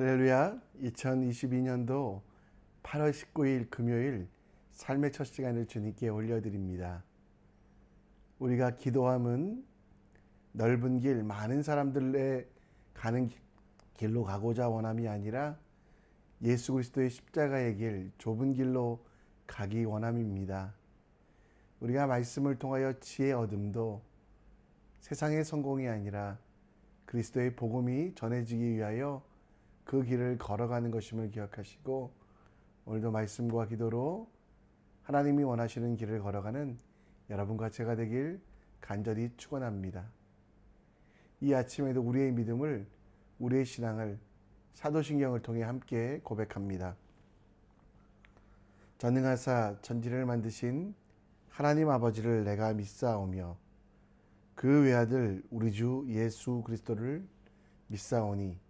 할렐루야. 2022년도 8월 19일 금요일 삶의 첫 시간을 주님께 올려드립니다. 우리가 기도함은 넓은 길, 많은 사람들의 가는 기- 길로 가고자 원함이 아니라 예수 그리스도의 십자가의 길, 좁은 길로 가기 원함입니다. 우리가 말씀을 통하여 지혜 얻음도 세상의 성공이 아니라 그리스도의 복음이 전해지기 위하여 그 길을 걸어가는 것임을 기억하시고 오늘도 말씀과 기도로 하나님이 원하시는 길을 걸어가는 여러분과 제가 되길 간절히 축원합니다. 이 아침에도 우리의 믿음을 우리의 신앙을 사도신경을 통해 함께 고백합니다. 전능하사 천지를 만드신 하나님 아버지를 내가 믿사오며 그 외아들 우리 주 예수 그리스도를 믿사오니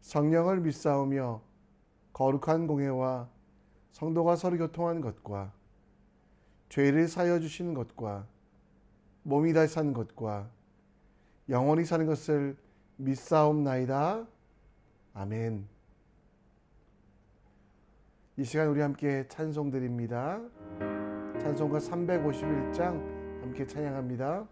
성령을 믿사오며 거룩한 공회와 성도가 서로 교통하는 것과 죄를 사여 주시는 것과 몸이 다시 사는 것과 영원히 사는 것을 믿사옵나이다. 아멘. 이 시간 우리 함께 찬송 드립니다. 찬송가 351장 함께 찬양합니다.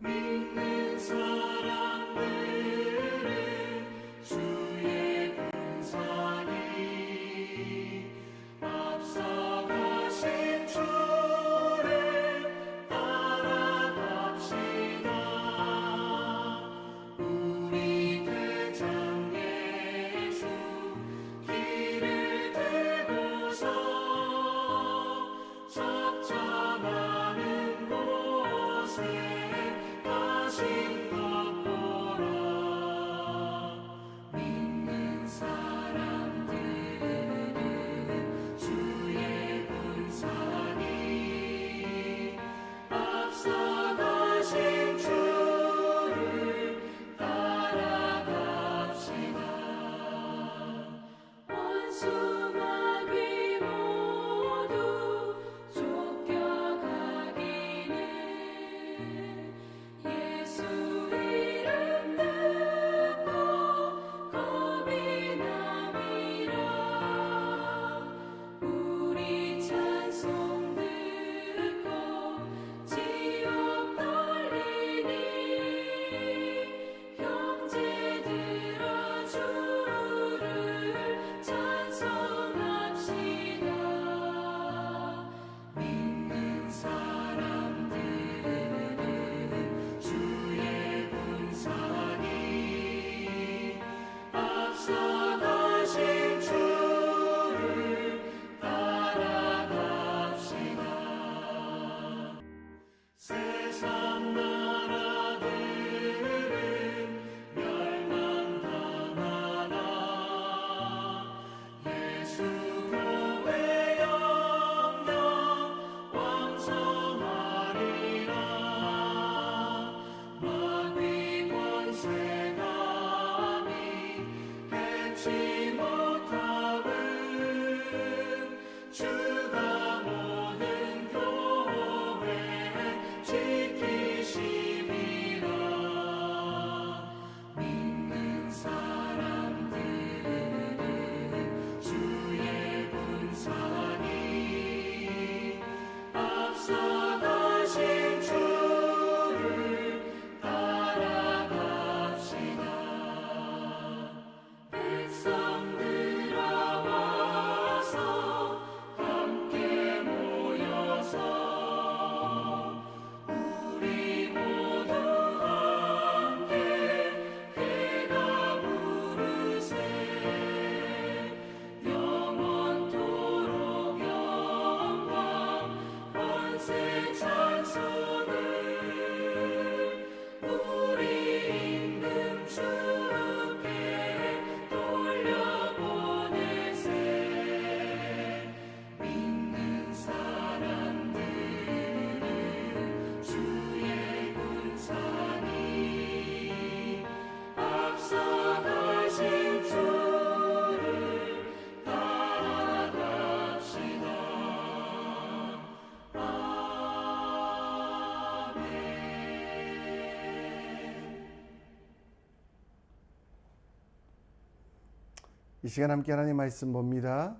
이 시간 함께 하나님 말씀 봅니다.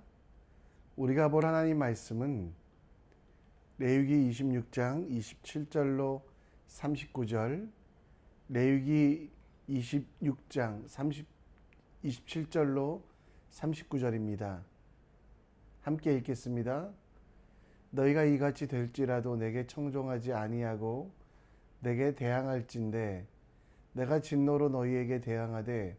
우리가 볼 하나님 말씀은 레위기 26장 27절로 39절, 레위기 26장 30, 27절로 39절입니다. 함께 읽겠습니다. 너희가 이같이 될지라도 내게 청종하지 아니하고 내게 대항할진대 내가 진노로 너희에게 대항하되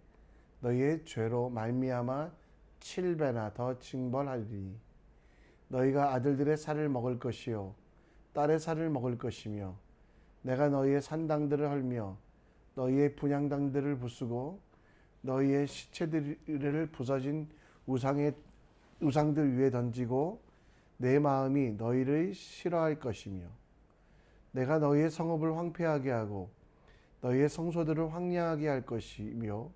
너희의 죄로 말미암아 칠배나 더 징벌하리니 너희가 아들들의 살을 먹을 것이요 딸의 살을 먹을 것이며 내가 너희의 산당들을 헐며 너희의 분양당들을 부수고 너희의 시체들을 부서진 우상의 우상들 위에 던지고 내 마음이 너희를 싫어할 것이며 내가 너희의 성읍을 황폐하게 하고 너희의 성소들을 황량하게 할 것이며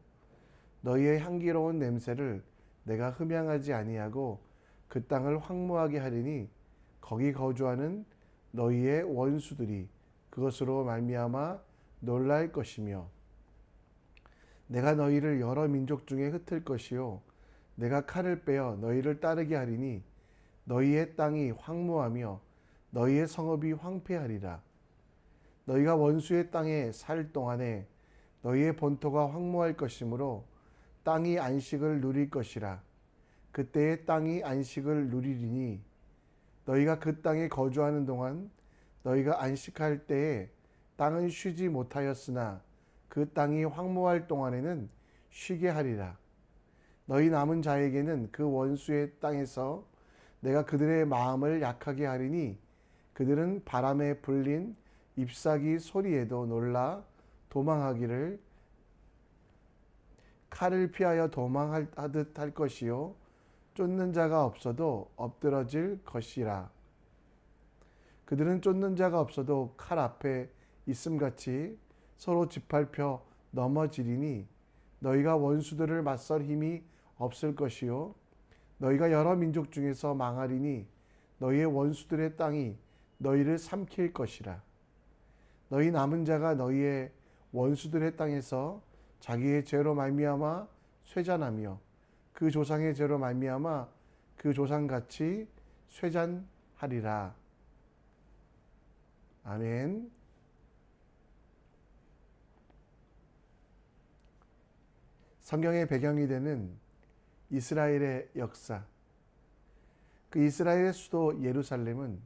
너희의 향기로운 냄새를 내가 흠양하지 아니하고 그 땅을 황무하게 하리니 거기 거주하는 너희의 원수들이 그것으로 말미암아 놀랄 것이며 내가 너희를 여러 민족 중에 흩을 것이요 내가 칼을 빼어 너희를 따르게 하리니 너희의 땅이 황무하며 너희의 성읍이 황폐하리라. 너희가 원수의 땅에 살 동안에 너희의 본토가 황무할 것이므로 땅이 안식을 누릴 것이라. 그때의 땅이 안식을 누리리니 너희가 그 땅에 거주하는 동안 너희가 안식할 때에 땅은 쉬지 못하였으나 그 땅이 황무할 동안에는 쉬게 하리라. 너희 남은 자에게는 그 원수의 땅에서 내가 그들의 마음을 약하게 하리니 그들은 바람에 불린 잎사귀 소리에도 놀라 도망하기를 칼을 피하여 도망하듯 할 것이요. 쫓는 자가 없어도 엎드러질 것이라. 그들은 쫓는 자가 없어도 칼 앞에 있음같이 서로 짓밟혀 넘어지리니 너희가 원수들을 맞설 힘이 없을 것이요. 너희가 여러 민족 중에서 망하리니 너희의 원수들의 땅이 너희를 삼킬 것이라. 너희 남은 자가 너희의 원수들의 땅에서 자기의 죄로 말미암아 쇠잔하며 그 조상의 죄로 말미암아 그 조상같이 쇠잔하리라. 아멘. 성경의 배경이 되는 이스라엘의 역사. 그 이스라엘의 수도 예루살렘은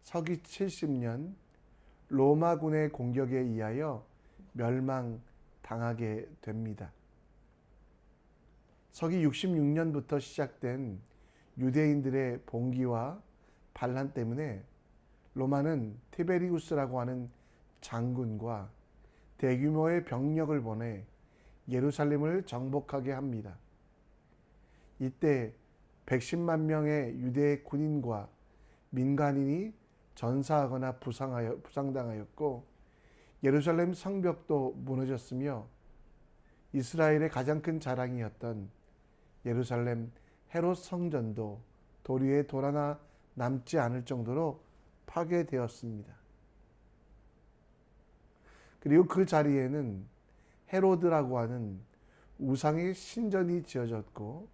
서기 70년 로마군의 공격에 의하여 멸망 당하게 됩니다. 서기 66년부터 시작된 유대인들의 봉기와 반란 때문에 로마는 티베리우스라고 하는 장군과 대규모의 병력을 보내 예루살렘을 정복하게 합니다. 이때 110만 명의 유대 군인과 민간인이 전사하거나 부상하여, 부상당하였고 예루살렘 성벽도 무너졌으며 이스라엘의 가장 큰 자랑이었던 예루살렘 헤롯 성전도 도리에 돌 하나 남지 않을 정도로 파괴되었습니다. 그리고 그 자리에는 헤로드라고 하는 우상의 신전이 지어졌고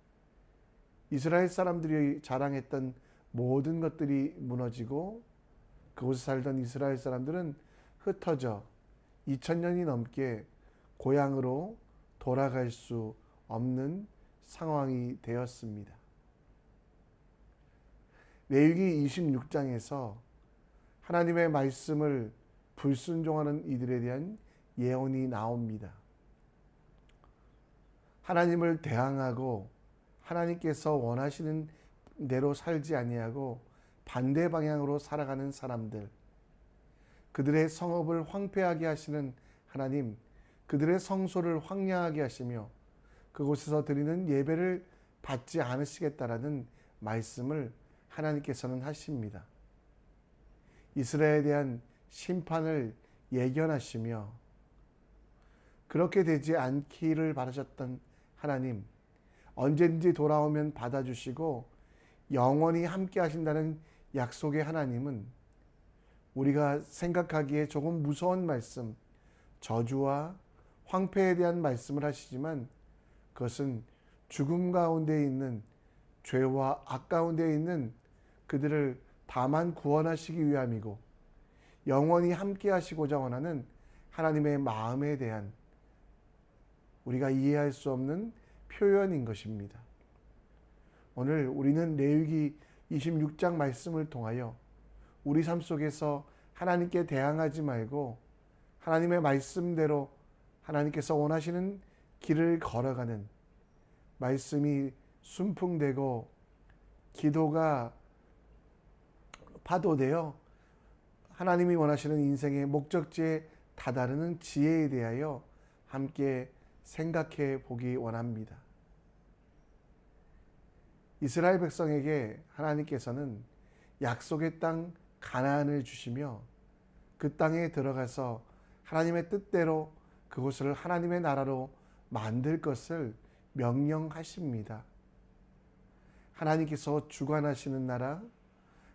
이스라엘 사람들이 자랑했던 모든 것들이 무너지고 그곳에 살던 이스라엘 사람들은 흩어져 2000년이 넘게 고향으로 돌아갈 수 없는 상황이 되었습니다. 레위기 26장에서 하나님의 말씀을 불순종하는 이들에 대한 예언이 나옵니다. 하나님을 대항하고 하나님께서 원하시는 대로 살지 아니하고 반대 방향으로 살아가는 사람들, 그들의 성읍을 황폐하게 하시는 하나님, 그들의 성소를 황량하게 하시며 그곳에서 드리는 예배를 받지 않으시겠다라는 말씀을 하나님께서는 하십니다. 이스라엘에 대한 심판을 예견하시며 그렇게 되지 않기를 바라셨던 하나님, 언제든지 돌아오면 받아주시고 영원히 함께 하신다는 약속의 하나님은 우리가 생각하기에 조금 무서운 말씀, 저주와 황폐에 대한 말씀을 하시지만 그것은 죽음 가운데 있는 죄와 악 가운데 있는 그들을 다만 구원하시기 위함이고 영원히 함께 하시고자 원하는 하나님의 마음에 대한 우리가 이해할 수 없는 표현인 것입니다. 오늘 우리는 레위기 26장 말씀을 통하여 우리 삶 속에서 하나님께 대항하지 말고 하나님의 말씀대로 하나님께서 원하시는 길을 걸어가는 말씀이 순풍되고 기도가 파도되어 하나님이 원하시는 인생의 목적지에 다다르는 지혜에 대하여 함께 생각해 보기 원합니다. 이스라엘 백성에게 하나님께서는 약속의 땅 가나안을 주시며 그 땅에 들어가서 하나님의 뜻대로 그곳을 하나님의 나라로 만들 것을 명령하십니다. 하나님께서 주관하시는 나라,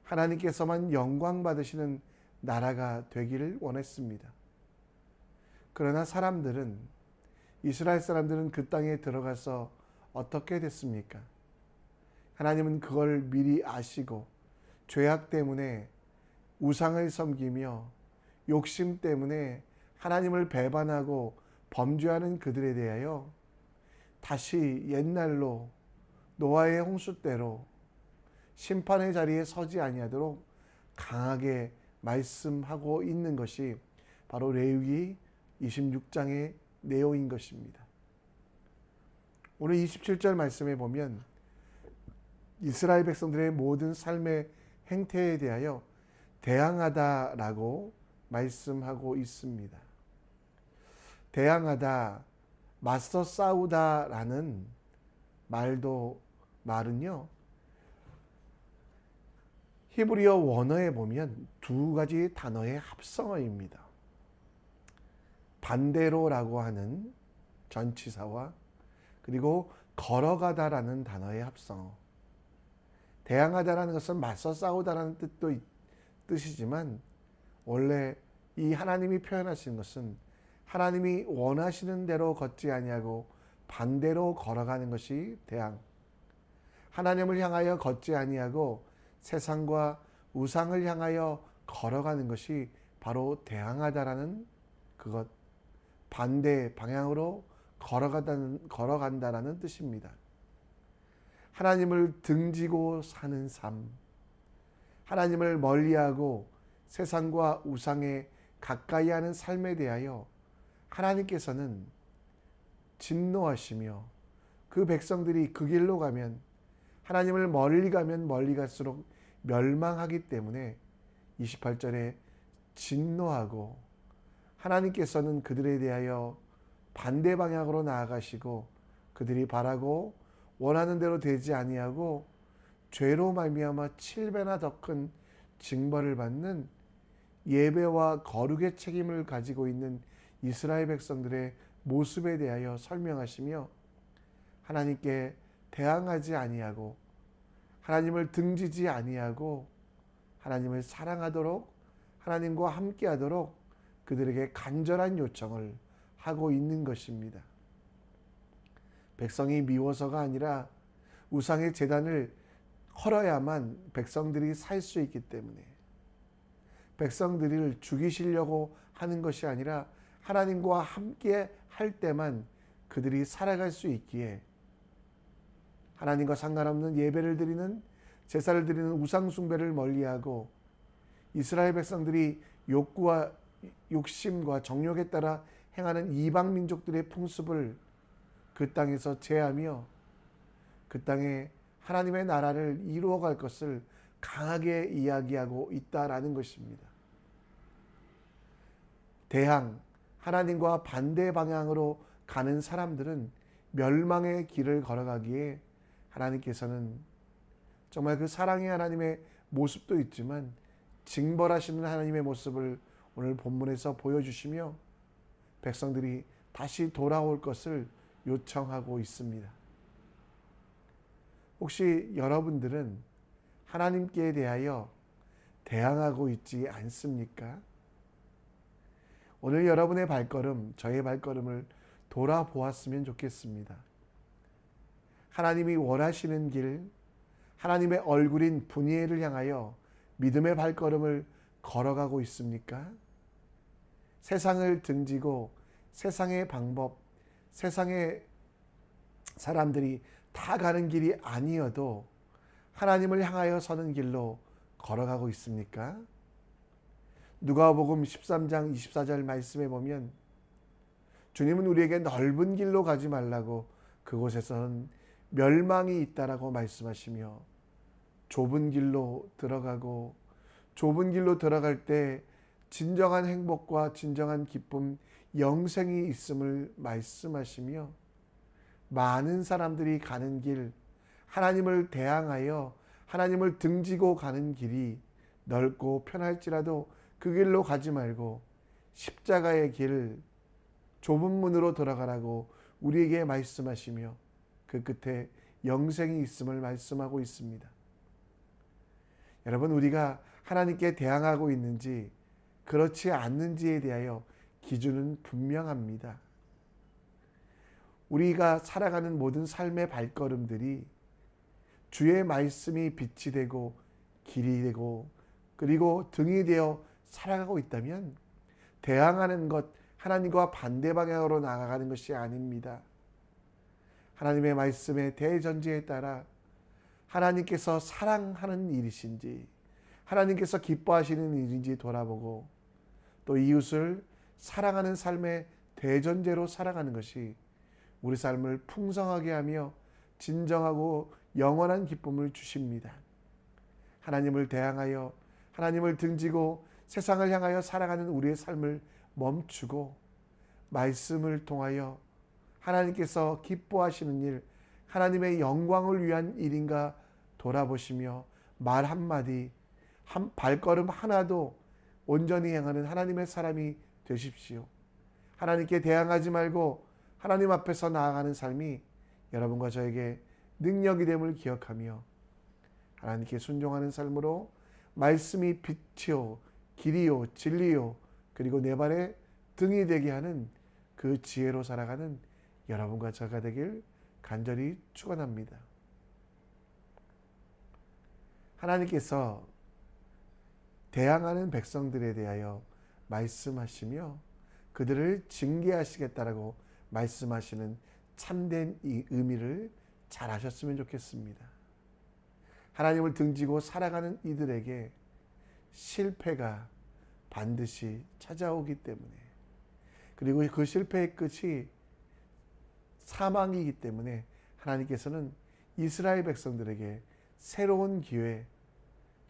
하나님께서만 영광 받으시는 나라가 되기를 원했습니다. 그러나 사람들은 이스라엘 사람들은 그 땅에 들어가서 어떻게 됐습니까? 하나님은 그걸 미리 아시고 죄악 때문에 우상을 섬기며 욕심 때문에 하나님을 배반하고 범죄하는 그들에 대하여 다시 옛날로 노아의 홍수 때로 심판의 자리에 서지 아니하도록 강하게 말씀하고 있는 것이 바로 레위기 26장의 내용인 것입니다. 오늘 27절 말씀에 보면 이스라엘 백성들의 모든 삶의 행태에 대하여 대항하다라고 말씀하고 있습니다. 대항하다, 맞서 싸우다라는 말도 말은요. 히브리어 원어에 보면 두 가지 단어의 합성어입니다. 반대로라고 하는 전치사와 그리고 걸어가다라는 단어의 합성어. 대항하다라는 것은 맞서 싸우다라는 뜻도 있- 뜻이지만 원래 이 하나님이 표현하신 것은 하나님이 원하시는 대로 걷지 아니하고 반대로 걸어가는 것이 대항. 하나님을 향하여 걷지 아니하고 세상과 우상을 향하여 걸어가는 것이 바로 대항하다라는 그것 반대 방향으로 걸어가다는 걸어간다라는 뜻입니다. 하나님을 등지고 사는 삶, 하나님을 멀리하고 세상과 우상에 가까이 하는 삶에 대하여 하나님께서는 진노하시며 그 백성들이 그 길로 가면 하나님을 멀리 가면 멀리 갈수록 멸망하기 때문에 28절에 진노하고 하나님께서는 그들에 대하여 반대 방향으로 나아가시고 그들이 바라고 원하는 대로 되지 아니하고 죄로 말미암아 7배나 더 큰 징벌을 받는 예배와 거룩의 책임을 가지고 있는 이스라엘 백성들의 모습에 대하여 설명하시며 하나님께 대항하지 아니하고 하나님을 등지지 아니하고 하나님을 사랑하도록 하나님과 함께하도록 그들에게 간절한 요청을 하고 있는 것입니다. 백성이 미워서가 아니라 우상의 재단을 헐어야만 백성들이 살 수 있기 때문에. 백성들을 죽이시려고 하는 것이 아니라 하나님과 함께 할 때만 그들이 살아갈 수 있기에 하나님과 상관없는 예배를 드리는 제사를 드리는 우상 숭배를 멀리하고 이스라엘 백성들이 욕구와 욕심과 정욕에 따라 행하는 이방 민족들의 풍습을 그 땅에서 제하며 그 땅에 하나님의 나라를 이루어갈 것을 강하게 이야기하고 있다라는 것입니다. 대항 하나님과 반대 방향으로 가는 사람들은 멸망의 길을 걸어가기에 하나님께서는 정말 그 사랑의 하나님의 모습도 있지만 징벌하시는 하나님의 모습을 오늘 본문에서 보여주시며 백성들이 다시 돌아올 것을 요청하고 있습니다. 혹시 여러분들은 하나님께 대하여 대항하고 있지 않습니까? 오늘 여러분의 발걸음, 저의 발걸음을 돌아보았으면 좋겠습니다. 하나님이 원하시는 길, 하나님의 얼굴인 분이엘을 향하여 믿음의 발걸음을 걸어가고 있습니까? 세상을 등지고 세상의 방법, 세상의 사람들이 다 가는 길이 아니어도 하나님을 향하여 서는 길로 걸어가고 있습니까? 누가복음 13장 24절 말씀에 보면 주님은 우리에게 넓은 길로 가지 말라고 그곳에서는 멸망이 있다라고 말씀하시며 좁은 길로 들어가고 좁은 길로 들어갈 때 진정한 행복과 진정한 기쁨, 영생이 있음을 말씀하시며 많은 사람들이 가는 길, 하나님을 대항하여 하나님을 등지고 가는 길이 넓고 편할지라도 그 길로 가지 말고 십자가의 길, 좁은 문으로 들어가라고 우리에게 말씀하시며 그 끝에 영생이 있음을 말씀하고 있습니다. 여러분, 우리가 하나님께 대항하고 있는지 그렇지 않는지에 대하여 기준은 분명합니다. 우리가 살아가는 모든 삶의 발걸음들이 주의 말씀이 빛이 되고 길이 되고 그리고 등이 되어 살아가고 있다면 대항하는 것 하나님과 반대 방향으로 나아가는 것이 아닙니다. 하나님의 말씀의 대전제에 따라 하나님께서 사랑하는 일이신지 하나님께서 기뻐하시는 일인지 돌아보고 또 이웃을 사랑하는 삶의 대전제로 살아가는 것이 우리 삶을 풍성하게 하며 진정하고 영원한 기쁨을 주십니다. 하나님을 대항하여 하나님을 등지고 세상을 향하여 살아가는 우리의 삶을 멈추고 말씀을 통하여 하나님께서 기뻐하시는 일, 하나님의 영광을 위한 일인가 돌아보시며 말 한마디, 한 발걸음 하나도 온전히 행하는 하나님의 사람이 되십시오. 하나님께 대항하지 말고 하나님 앞에서 나아가는 삶이 여러분과 저에게 능력이 됨을 기억하며 하나님께 순종하는 삶으로 말씀이 빛이요 길이요 진리요 그리고 내 발의 등이 되게 하는 그 지혜로 살아가는 여러분과 저가 되길 간절히 축원합니다. 하나님께서 대항하는 백성들에 대하여 말씀하시며 그들을 징계하시겠다라고 말씀하시는 참된 이 의미를 잘 아셨으면 좋겠습니다. 하나님을 등지고 살아가는 이들에게 실패가 반드시 찾아오기 때문에 그리고 그 실패의 끝이 사망이기 때문에 하나님께서는 이스라엘 백성들에게 새로운 기회,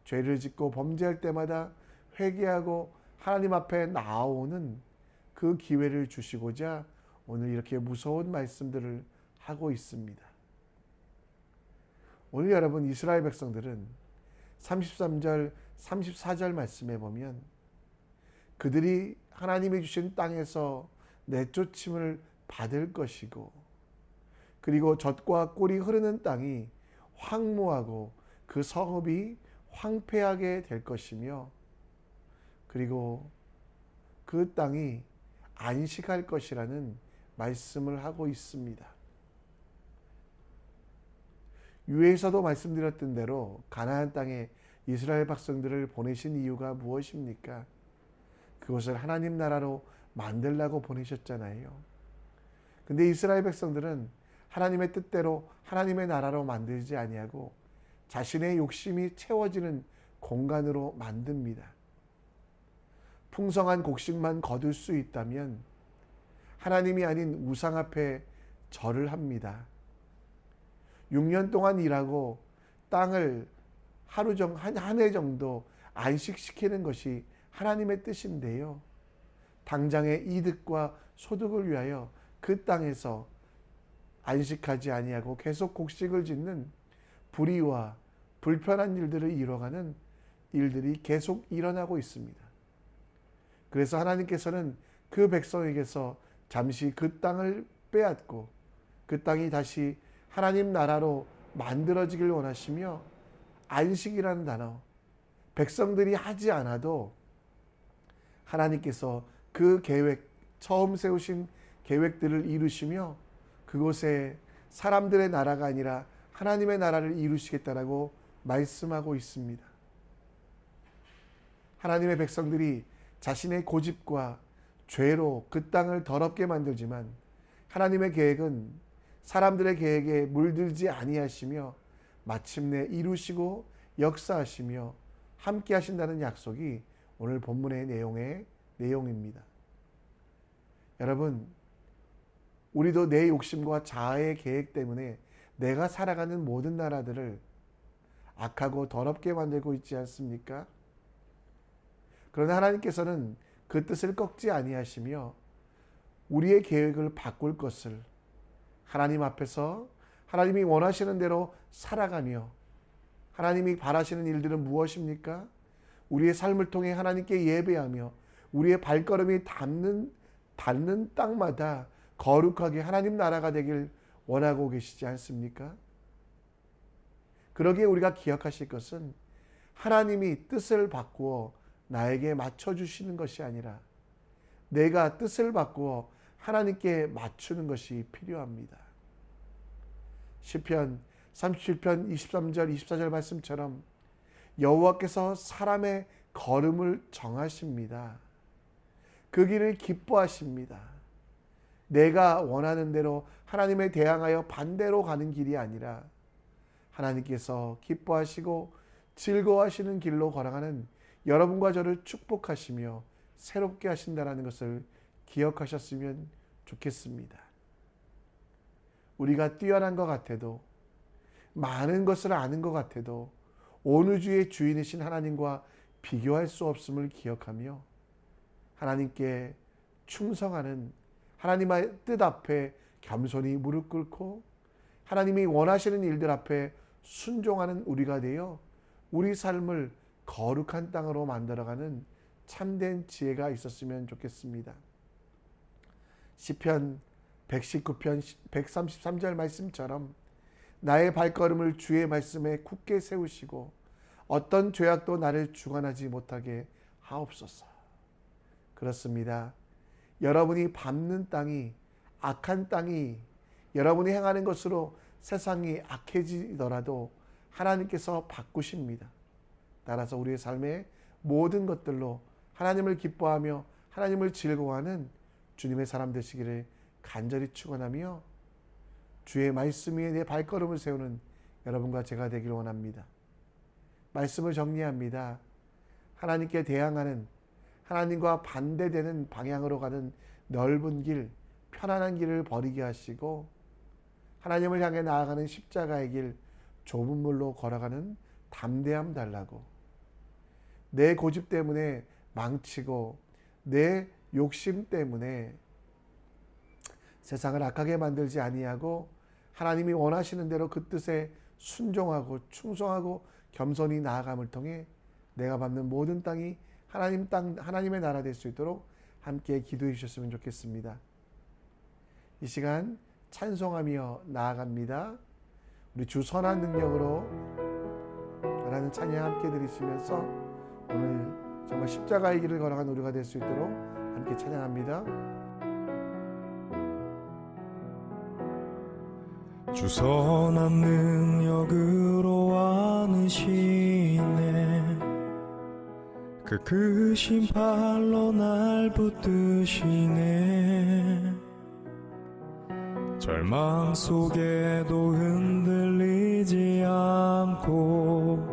죄를 짓고 범죄할 때마다 회개하고 하나님 앞에 나오는 그 기회를 주시고자 오늘 이렇게 무서운 말씀들을 하고 있습니다. 오늘 여러분 이스라엘 백성들은 33절, 34절 말씀에 보면 그들이 하나님이 주신 땅에서 내쫓임을 받을 것이고 그리고 젖과 꿀이 흐르는 땅이 황무하고 그 성읍이 황폐하게 될 것이며 그리고 그 땅이 안식할 것이라는 말씀을 하고 있습니다. 유에서도 말씀드렸던 대로 가나안 땅에 이스라엘 백성들을 보내신 이유가 무엇입니까? 그것을 하나님 나라로 만들라고 보내셨잖아요. 근데 이스라엘 백성들은 하나님의 뜻대로 하나님의 나라로 만들지 아니하고 자신의 욕심이 채워지는 공간으로 만듭니다. 풍성한 곡식만 거둘 수 있다면 하나님이 아닌 우상 앞에 절을 합니다. 6년 동안 일하고 땅을 하루 정, 한해 정도 안식시키는 것이 하나님의 뜻인데요. 당장의 이득과 소득을 위하여 그 땅에서 안식하지 아니하고 계속 곡식을 짓는 불의와 불편한 일들을 이뤄가는 일들이 계속 일어나고 있습니다. 그래서 하나님께서는 그 백성에게서 잠시 그 땅을 빼앗고 그 땅이 다시 하나님 나라로 만들어지길 원하시며 안식이라는 단어 백성들이 하지 않아도 하나님께서 그 계획 처음 세우신 계획들을 이루시며 그곳에 사람들의 나라가 아니라 하나님의 나라를 이루시겠다라고 말씀하고 있습니다. 하나님의 백성들이 자신의 고집과 죄로 그 땅을 더럽게 만들지만 하나님의 계획은 사람들의 계획에 물들지 아니하시며 마침내 이루시고 역사하시며 함께 하신다는 약속이 오늘 본문의 내용의 내용입니다. 여러분, 우리도 내 욕심과 자아의 계획 때문에 내가 살아가는 모든 나라들을 악하고 더럽게 만들고 있지 않습니까? 그러나 하나님께서는 그 뜻을 꺾지 아니하시며 우리의 계획을 바꿀 것을 하나님 앞에서 하나님이 원하시는 대로 살아가며 하나님이 바라시는 일들은 무엇입니까? 우리의 삶을 통해 하나님께 예배하며 우리의 발걸음이 닿는 닿는 땅마다 거룩하게 하나님 나라가 되길 원하고 계시지 않습니까? 그러기에 우리가 기억하실 것은 하나님이 뜻을 바꾸어 나에게 맞춰 주시는 것이 아니라 내가 뜻을 바꾸어 하나님께 맞추는 것이 필요합니다. 시편 37편 23절 24절 말씀처럼 여호와께서 사람의 걸음을 정하십니다. 그 길을 기뻐하십니다. 내가 원하는 대로 하나님에 대항하여 반대로 가는 길이 아니라 하나님께서 기뻐하시고 즐거워하시는 길로 걸어가는 여러분과 저를 축복하시며 새롭게 하신다는 것을 기억하셨으면 좋겠습니다. 우리가 뛰어난 것 같아도 많은 것을 아는 것 같아도 온 우주의 주인이신 하나님과 비교할 수 없음을 기억하며 하나님께 충성하는 하나님의 뜻 앞에 겸손히 무릎 꿇고 하나님이 원하시는 일들 앞에 순종하는 우리가 되어 우리 삶을 거룩한 땅으로 만들어가는 참된 지혜가 있었으면 좋겠습니다. 시편 119편 133절 말씀처럼 나의 발걸음을 주의 말씀에 굳게 세우시고 어떤 죄악도 나를 주관하지 못하게 하옵소서. 그렇습니다. 여러분이 밟는 땅이 악한 땅이 여러분이 행하는 것으로 세상이 악해지더라도 하나님께서 바꾸십니다. 따라서 우리의 삶의 모든 것들로 하나님을 기뻐하며 하나님을 즐거워하는 주님의 사람 되시기를 간절히 축원하며 주의 말씀 위에 내 발걸음을 세우는 여러분과 제가 되길 원합니다. 말씀을 정리합니다. 하나님께 대항하는 하나님과 반대되는 방향으로 가는 넓은 길, 편안한 길을 버리게 하시고 하나님을 향해 나아가는 십자가의 길, 좁은 물로 걸어가는 담대함 달라고 내 고집 때문에 망치고 내 욕심 때문에 세상을 악하게 만들지 아니하고 하나님이 원하시는 대로 그 뜻에 순종하고 충성하고 겸손히 나아감을 통해 내가 밟는 모든 땅이 하나님 땅 하나님의 나라 될 수 있도록 함께 기도해 주셨으면 좋겠습니다. 이 시간 찬송하며 나아갑니다. 우리 주 선한 능력으로 라는 찬양 함께 드리시면서 오늘 정말 십자가의 길을 걸어간 우리가 될 수 있도록 함께 찬양합니다. 주선한 능력으로 안으시네 그 크신 팔로 날 붙드시네 절망 속에도 흔들리지 않고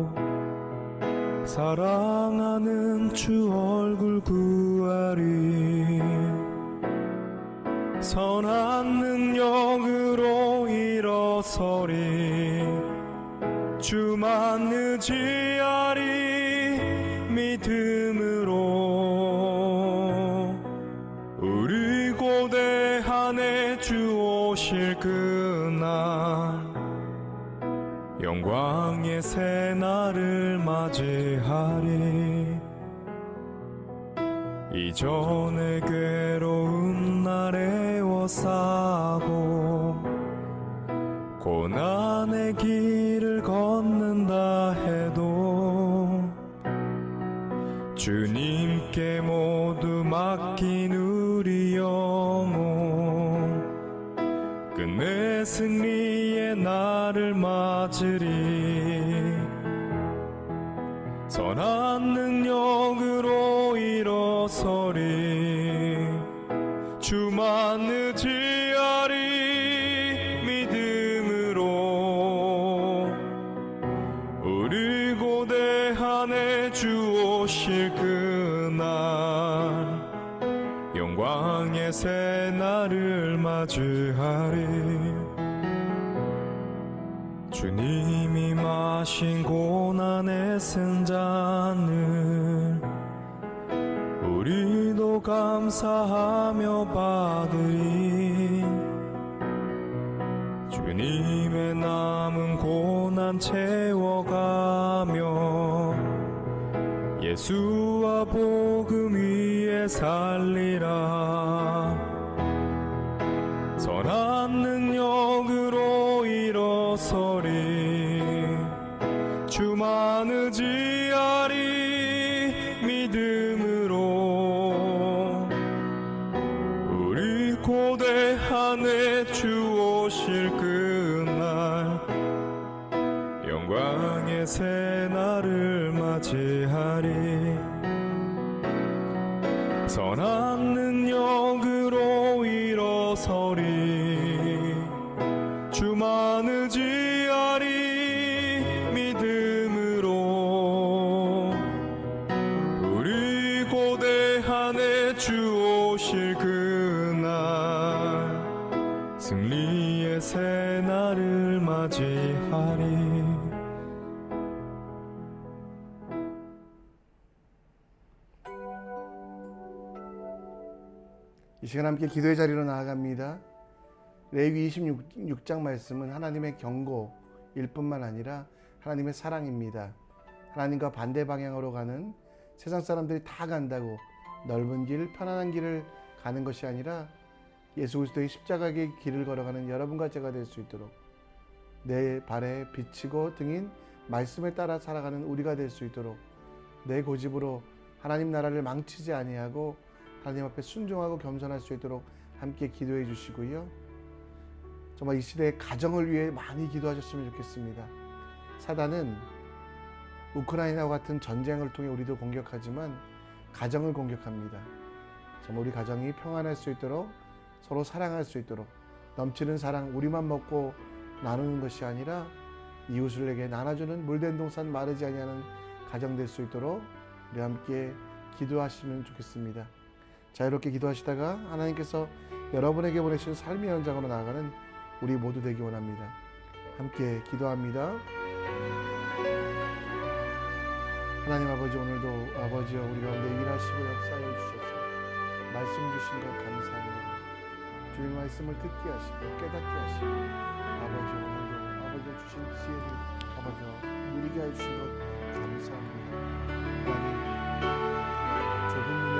사랑하는 주 얼굴 구하리. 선한 능력으로 일어서리. 주만 의지 새 날을 맞이하리. 이전의 괴로운 날에 워싸고 고난의 길을 걷는다 해도 주님께 모두 맡긴 우리 영혼 끝내 승리의 날을 맞으리 승잔을 우리도 감사하며 받으리. 주님의 남은 고난 채워가며 예수와 복음 위에 살리라 승리의 새 날을 맞이하리 이 시간 함께 기도의 자리로 나아갑니다. 레위 26장 말씀은 하나님의 경고일 뿐만 아니라 하나님의 사랑입니다. 하나님과 반대 방향으로 가는 세상 사람들이 다 간다고 넓은 길, 편안한 길을 가는 것이 아니라 예수 그리스도의 십자가의 길을 걸어가는 여러분과 제가 될 수 있도록 내 발에 비치고 등인 말씀에 따라 살아가는 우리가 될 수 있도록 내 고집으로 하나님 나라를 망치지 아니하고 하나님 앞에 순종하고 겸손할 수 있도록 함께 기도해 주시고요. 정말 이 시대의 가정을 위해 많이 기도하셨으면 좋겠습니다. 사단은 우크라이나와 같은 전쟁을 통해 우리도 공격하지만 가정을 공격합니다. 정말 우리 가정이 평안할 수 있도록 서로 사랑할 수 있도록 넘치는 사랑 우리만 먹고 나누는 것이 아니라 이웃을 내게 나눠주는 물된 동산 마르지 아니하는 가정 될 수 있도록 우리 함께 기도하시면 좋겠습니다. 자유롭게 기도하시다가 하나님께서 여러분에게 보내신 삶의 현장으로 나아가는 우리 모두 되기 원합니다. 함께 기도합니다. 하나님 아버지 오늘도 아버지여 우리 가운데 일하시고 역사해 주셔서 말씀 주신 것 감사합니다. 주님 말씀을 듣게 하시고 깨닫게 하시고 아버지 오늘도 아버지가 주신 지혜를 아버지가 누리게 해주신 것 감사합니다. 나는 좁은